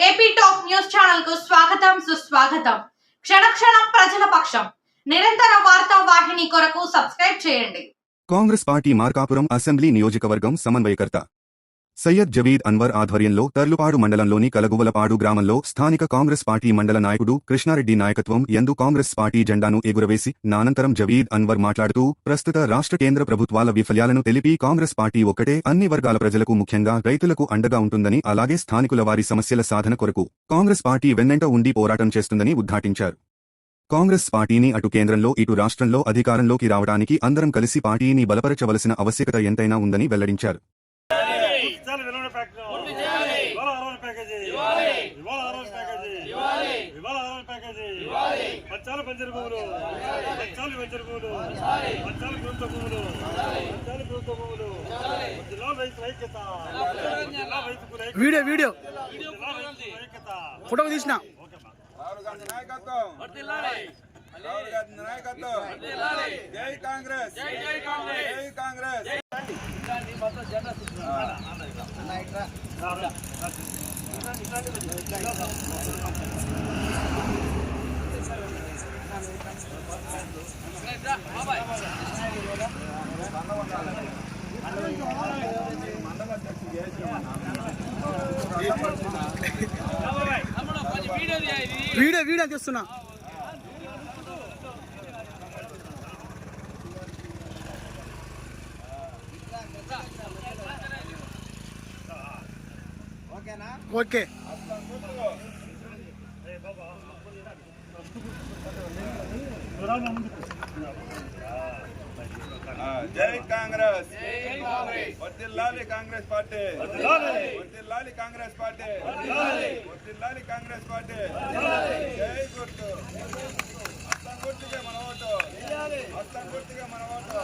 AP top news ఛానల్కు స్వాగతం సుస్వాగతం. క్షణక్షణం ప్రజల పక్షం. నిరంతర వార్తా వాహిని కొరకు సబ్స్క్రైబ్ చేయండి. కాంగ్రెస్ పార్టీ మార్కాపురం అసెంబ్లీ నియోజకవర్గం సమన్వయకర్త సయ్యద్ జవీద్ అన్వర్ ఆధ్వర్యంలో తర్లుపాడు మండలంలోని కలగువలపాడు గ్రామంలో స్థానిక కాంగ్రెస్ పార్టీ మండల నాయకుడు కృష్ణారెడ్డి నాయకత్వం ఎందు కాంగ్రెస్ పార్టీ జెండాను ఎగురవేసి నానంతరం జవీద్ అన్వర్ మాట్లాడుతూ ప్రస్తుత రాష్ట్ర కేంద్ర ప్రభుత్వాల విఫల్యాలను తెలిపి కాంగ్రెస్ పార్టీ ఒక్కటే అన్ని వర్గాల ప్రజలకు ముఖ్యంగా రైతులకు అండగా ఉంటుందని అలాగే స్థానికుల వారి సమస్యల సాధన కొరకు కాంగ్రెస్ పార్టీ వెన్నెంట ఉండి పోరాటం చేస్తుందని ఉద్ఘాటించారు. కాంగ్రెస్ పార్టీని అటు కేంద్రంలో ఇటు రాష్ట్రంలో అధికారంలోకి రావడానికి అందరం కలిసి పార్టీని బలపరచవలసిన ఆవశ్యకత ఎంతైనా ఉందని వెల్లడించారు. పచ్చాలు పంచరు పువ్వులు పచ్చాలు పంచరు పువ్వులు పచ్చాలు ప్రభుత్వ పువ్వులు పచ్చాలు ప్రభుత్వ పువ్వులు జిల్లా రైతు ఐక్యత జిల్లా ఐక్యత వీడియో వీడియో. ఐక్యత. ఫోటో తీసిన. రాహుల్ గాంధీ నాయకత్వం. రాహుల్ గాంధీ నాయకత్వం. జై కాంగ్రెస్. జై కాంగ్రెస్. వీడియో వీడియో తీస్తున్నా ఓకే ఆ, జై కాంగ్రెస్ వర్దిల్లాలి కాంగ్రెస్ పార్టీ వర్దిల్లాలి కాంగ్రెస్ పార్టీ వర్దిల్లాలి కాంగ్రెస్ పార్టీ జై గుర్తు అస్తం గుర్తుగా మన ఓటు అస్తం గుర్తుగా మన ఓటు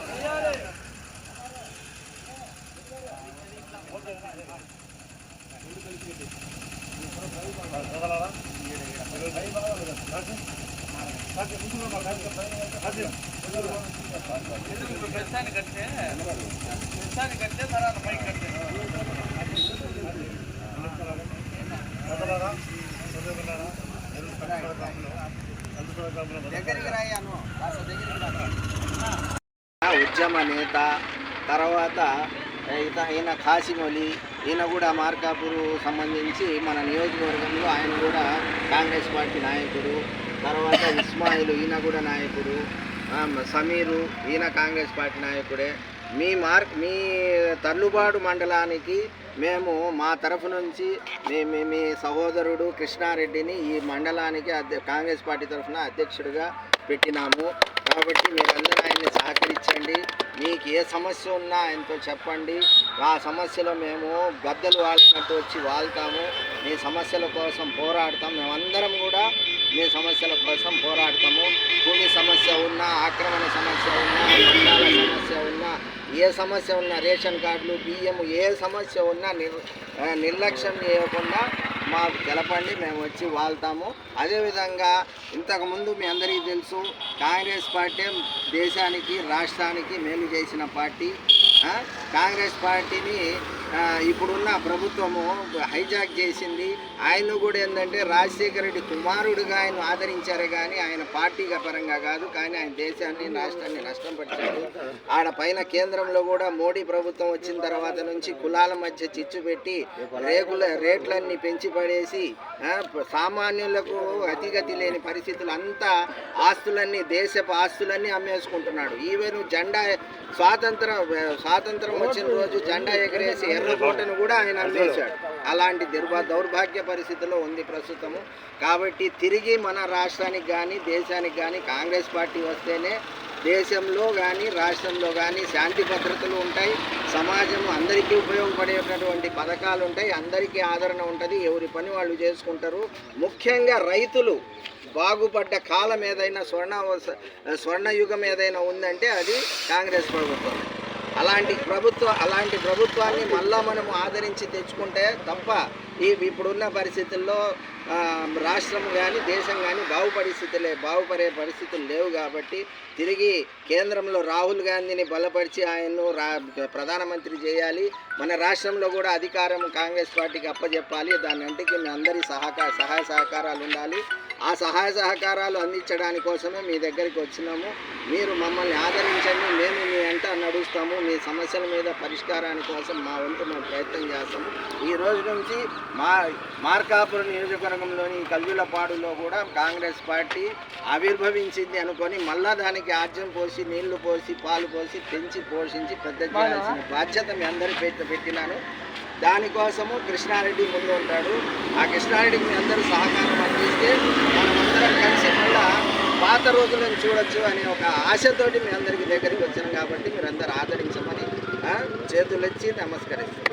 ఉద్యమ నేత తర్వాత ఇత ఈయన కాసిమొలి ఈయన కూడా మార్కాపూర్ సంబంధించి మన నియోజకవర్గంలో ఆయన కూడా కాంగ్రెస్ పార్టీ నాయకుడు తర్వాత ఇస్మాయిల్ ఈయన కూడా నాయకుడు. సమీరు ఈయన కాంగ్రెస్ పార్టీ నాయకుడే. మీ మార్క్ మీ తర్లుబాడు మండలానికి మేము మా తరఫు నుంచి మీ మీ మీ సహోదరుడు కృష్ణారెడ్డిని ఈ మండలానికి అధ్య కాంగ్రెస్ పార్టీ తరఫున అధ్యక్షుడిగా పెట్టినాము. కాబట్టి మీరందరూ ఆయన్ని సహకరించండి. మీకు ఏ సమస్య ఉన్నా ఆయనతో చెప్పండి. ఆ సమస్యలో మేము గద్దలు వాళ్తున్నట్టు వచ్చి వాళ్తాము. మీ సమస్యల కోసం పోరాడతాం. మేమందరం కూడా మీ సమస్యల కోసం పోరాడతాము. భూమి సమస్య ఉన్నా ఆక్రమణ సమస్య ఉన్నా వర్షాల సమస్య ఉన్నా ఏ సమస్య ఉన్నా రేషన్ కార్డులు బియ్యం ఏ సమస్య ఉన్నా నిర్ నిర్లక్ష్యం చేయకుండా మాకు తెలపండి మేము వచ్చి వాళ్తాము. అదేవిధంగా ఇంతకుముందు మీ అందరికీ తెలుసు కాంగ్రెస్ పార్టీ దేశానికి రాష్ట్రానికి మేలు చేసిన పార్టీ. కాంగ్రెస్ పార్టీని ఇప్పుడున్న ప్రభుత్వము హైజాక్ చేసింది. ఆయన కూడా ఏంటంటే రాజశేఖర రెడ్డి కుమారుడిగా ఆయన ఆదరించారే కానీ ఆయన పార్టీ పరంగా కాదు కానీ ఆయన దేశాన్ని రాష్ట్రాన్ని నష్టం పట్టాడు ఆడ పైన కేంద్రంలో కూడా మోడీ ప్రభుత్వం వచ్చిన తర్వాత నుంచి కులాల మధ్య చిచ్చు పెట్టి రేగుల రేట్లన్నీ పెంచి పడేసి సామాన్యులకు అతిగతి లేని పరిస్థితులు అంతా ఆస్తులన్నీ దేశపు ఆస్తులన్నీ అమ్మేసుకుంటున్నాడు. ఈవెన్ జెండా స్వాతంత్రం స్వాతంత్రం వచ్చిన రోజు జెండా ఎగరేసి కోటను కూడా ఆయన అందించాడు. అలాంటి దుర్భా దౌర్భాగ్య పరిస్థితిలో ఉంది ప్రస్తుతము. కాబట్టి తిరిగి మన రాష్ట్రానికి కానీ దేశానికి కానీ కాంగ్రెస్ పార్టీ వస్తేనే దేశంలో కానీ రాష్ట్రంలో కానీ శాంతి భద్రతలు ఉంటాయి. సమాజం అందరికీ ఉపయోగపడేటటువంటి పథకాలు ఉంటాయి. అందరికీ ఆదరణ ఉంటుంది. ఎవరి పని వాళ్ళు చేసుకుంటారు. ముఖ్యంగా రైతులు బాగుపడ్డ కాలం ఏదైనా స్వర్ణ స్వర్ణయుగం ఏదైనా ఉందంటే అది కాంగ్రెస్ ప్రభుత్వం. అలాంటి ప్రభుత్వ అలాంటి ప్రభుత్వాన్ని మళ్ళా మనము ఆదరించి తెచ్చుకుంటే తప్ప ఈ ఇప్పుడున్న పరిస్థితుల్లో రాష్ట్రం కానీ దేశం కానీ బాగుపరిస్థితులే బాగుపడే పరిస్థితులు లేవు కాబట్టి తిరిగి కేంద్రంలో రాహుల్ గాంధీని బలపరిచి ఆయన్ను రా ప్రధానమంత్రి చేయాలి. మన రాష్ట్రంలో కూడా అధికారం కాంగ్రెస్ పార్టీకి అప్పచెప్పాలి దాని అంటికి మీ అందరి సహకార సహాయ సహకారాలు ఉండాలి. ఆ సహాయ సహకారాలు అందించడాని కోసమే మీ దగ్గరికి వచ్చినాము. మీరు మమ్మల్ని ఆదరించండి. మేము మీ వెంట నడుస్తాము. మీ సమస్యల మీద పరిష్కారాని కోసం మా వంతు మేము ప్రయత్నం చేస్తాము. ఈ రోజు నుంచి మా మార్కాపురం నియోజకవర్గంలోని కల్విలపాడులో కూడా కాంగ్రెస్ పార్టీ ఆవిర్భవించింది అనుకొని మళ్ళా దానికి ఆజ్యం పోసి నీళ్ళు పోసి పాలు పోసి పెంచి పోషించి పెద్ద చేయాల్సిన బాధ్యత మీ అందరి పెట్టి పెట్టినాను. దానికోసము కృష్ణారెడ్డి ముందు ఉంటాడు. ఆ కృష్ణారెడ్డికి మీ అందరూ సహకారం అందిస్తే మనమందరం కలిసి మళ్ళా పాత రోజులను చూడొచ్చు అనే ఒక ఆశతోటి మీ అందరికి దగ్గరికి వచ్చాను కాబట్టి మీరందరూ ఆదరించమని చేతులెచ్చి నమస్కరిస్తున్నాను